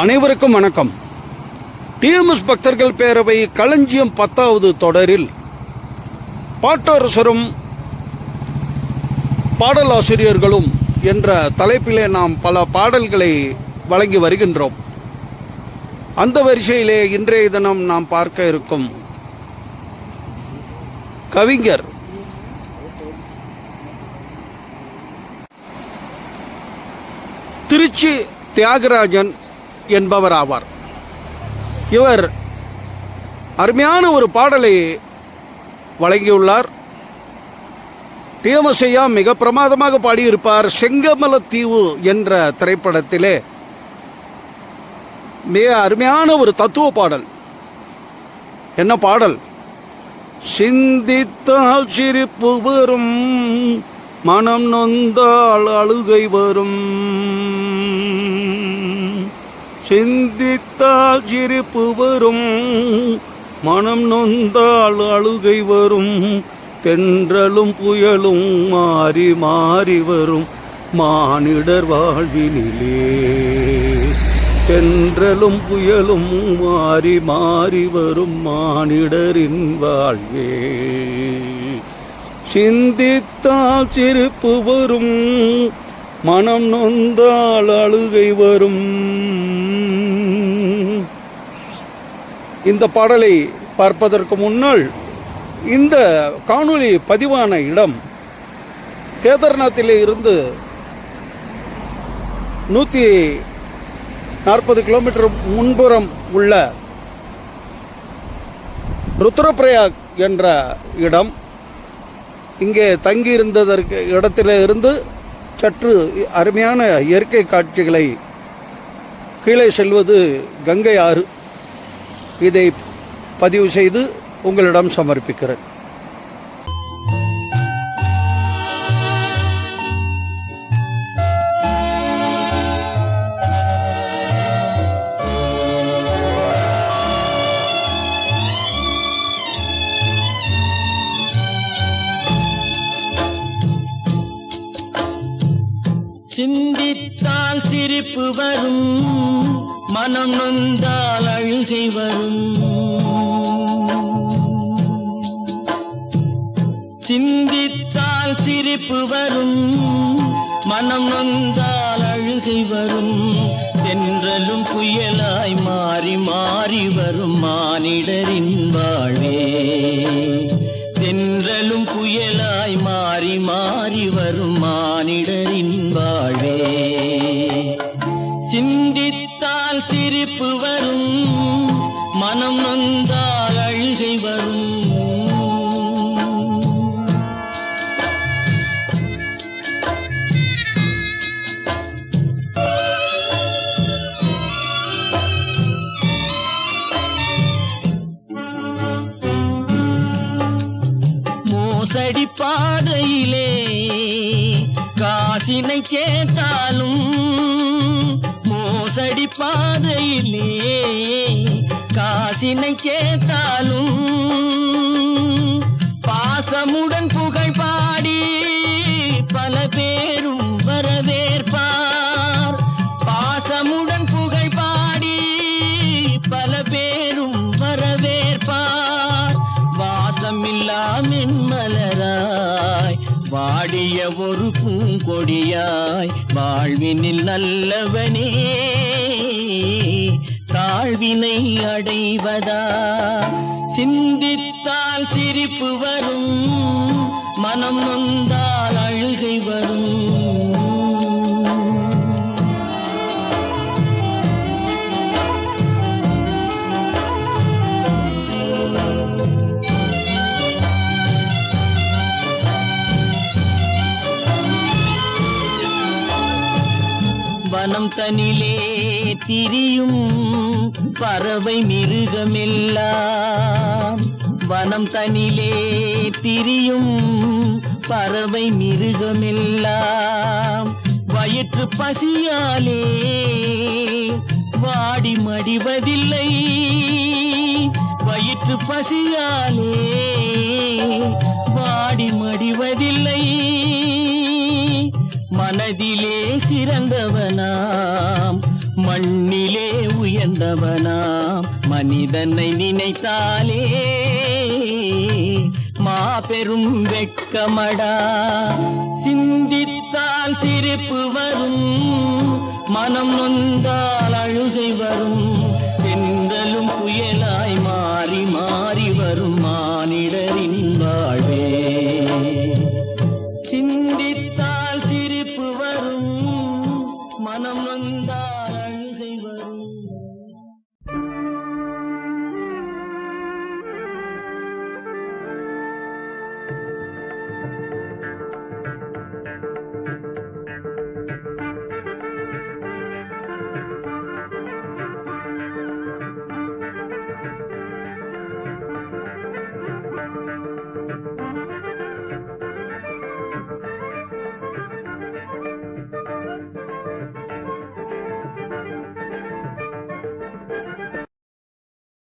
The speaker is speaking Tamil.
அனைவருக்கும் வணக்கம். டிஎம்எஸ் பக்தர்கள் பேரவை களஞ்சியம் பத்தாவது தொடரில் பாட்டரசரும் பாடலாசிரியர்களும் என்ற தலைப்பிலே நாம் பல பாடல்களை வழங்கி வருகின்றோம். அந்த வரிசையிலே இன்றைய தினம் நாம் பார்க்க இருக்கும் கவிஞர் திருச்சி தியாகராஜன் என்பவர் ஆவார் இவர் அருமையான ஒரு பாடலை வழங்கியுள்ளார். டிஎம்எஸ்ஐயா மிக பிரமாதமாக பாடியிருப்பார் செங்கமலத்தீவு என்ற திரைப்படத்திலே. மிக அருமையான ஒரு தத்துவ பாடல். என்ன பாடல்? சிந்தித்தால் சிரிப்பு வரும் மனம் நொந்தால் அழுகை வரும். சிந்தித்தால் சிரிப்பு வரும் மனம் நொந்தால் அழுகை வரும் தென்றலும் புயலும் மாறி மாறி வரும். மானிடர் வாழ்வினிலே தென்றலும் புயலும் மாறி மாறி வரும் மானிடரின் வாழ்வே. சிந்தித்தால் சிரிப்பு வரும் மனம் நொந்தால் அழுகை வரும். இந்த பாடலை பார்ப்பதற்கு முன்னால் இந்த காணொளி பதிவான இடம் கேதார்நாத்திலே இருந்து நூற்றி நாற்பது கிலோமீட்டர் முன்புறம் உள்ள ருத்ரபிரயாக் என்ற இடம். இங்கே தங்கியிருந்ததற்கு இடத்தில இருந்து சற்று அருமையான இயற்கை காட்சிகளை கீழே செல்வது கங்கை ஆறு இதை பதிவு செய்து உங்களிடம் சமர்ப்பிக்கிறேன். சிந்தித்தால் சிரிப்பு வரும். மனம் நொந்தால் அழுகை வரும். சிந்தித்தால் சிரிப்பு வரும். மனம் நொந்தால் அழுகை வரும். தென்றலும் புயலாய் மாறி மாறி வரும் மானிடரின் வாழ்வே. தென்றலும் புயலாய் மாறி மாறி வரும் மானிடரின் வாழ் மோசடி பாதையிலே காசினை கேட்டாலும் மோசடி பாதையிலே காசினை கேட்டாலும் ஒரு பூங்கொடியாய் வாழ்வினில் நல்லவனே. தாழ்வினை அடைவதா? சிந்தித்தால் சிரிப்பு வரும். மனம் நொந்தால் வனம் திரியும் பறவை மிருகமெல்லாம். வனம் தனிலே திரியும் பறவை மிருகமெல்லாம். வயிற்று பசியாலே வாடி மடிவதில்லை. வயிற்று பசியாலே வாடி மடிவதில்லை. மனதிலே சிறந்தவனாம். மண்ணிலே உயர்ந்தவனாம். மனிதனை நினைத்தாலே மாபெரும் வெட்கமடா. சிந்தித்தால் சிரிப்பு வரும். மனம் நொந்தால் அழுகை வரும்.